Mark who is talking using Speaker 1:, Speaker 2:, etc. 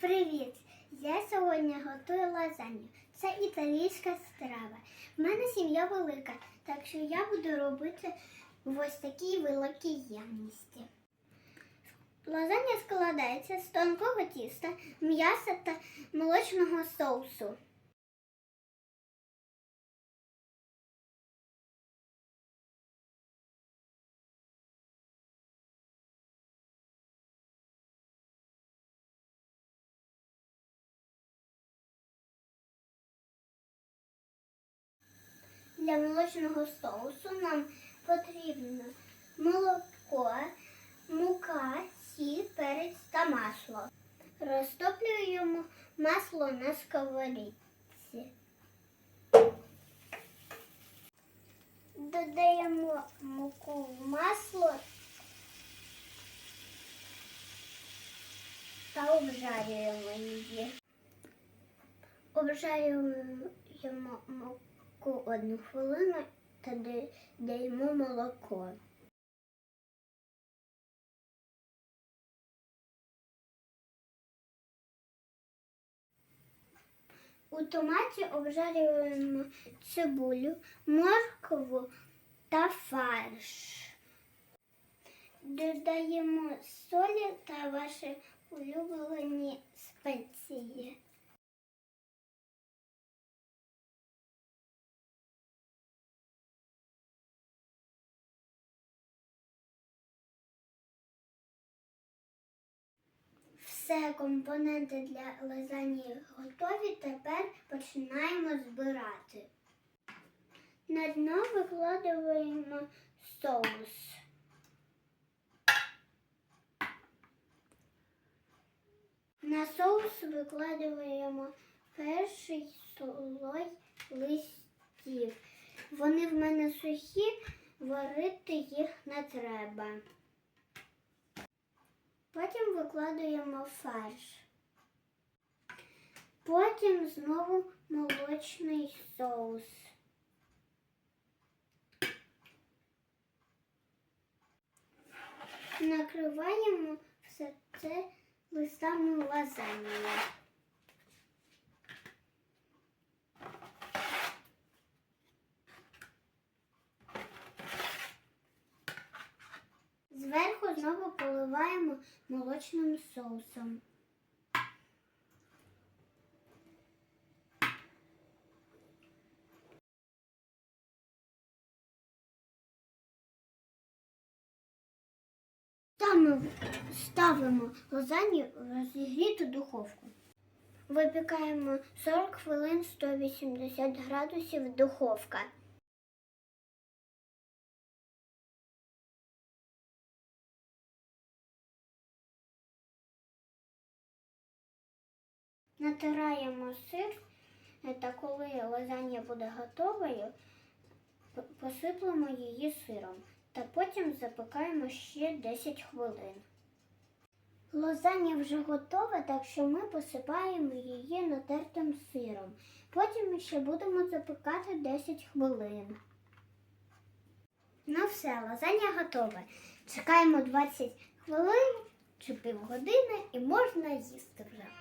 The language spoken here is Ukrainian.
Speaker 1: Привіт! Я сьогодні готую лазанью. Це італійська страва. У мене сім'я велика, так що я буду робити в ось такій великій ємності. Лазання складається з тонкого тіста, м'яса та молочного соусу. Для молочного соусу нам потрібно молоко, мука, сіль, перець та масло. Розтоплюємо масло на сковорідці. Додаємо муку в масло та обжарюємо її. Обжарюємо муку одну хвилину та додаємо молоко. У томаті обжарюємо цибулю, моркву та фарш. Додаємо солі та ваші улюблені спеції. Все компоненти для лазаньї готові. Тепер починаємо збирати. На дно викладаємо соус. На соус викладаємо перший слой листів. Вони в мене сухі, варити їх не треба. Потім викладаємо фарш. Потім знову молочний соус. Накриваємо все це листами лазаньї. Зверху знову поливаємо молочним соусом. Ставимо, ставимо лазанью в розігріту духовку. Випікаємо 40 хвилин 180 градусів духовка. Натираємо сир е, та коли лазанья буде готовою, посиплемо її сиром та потім запекаємо ще 10 хвилин. Лазанья вже готова, так що ми посипаємо її натертим сиром. Потім ми ще будемо запекати 10 хвилин. Ну все, лазанья готова. Чекаємо 20 хвилин чи півгодини і можна їсти вже.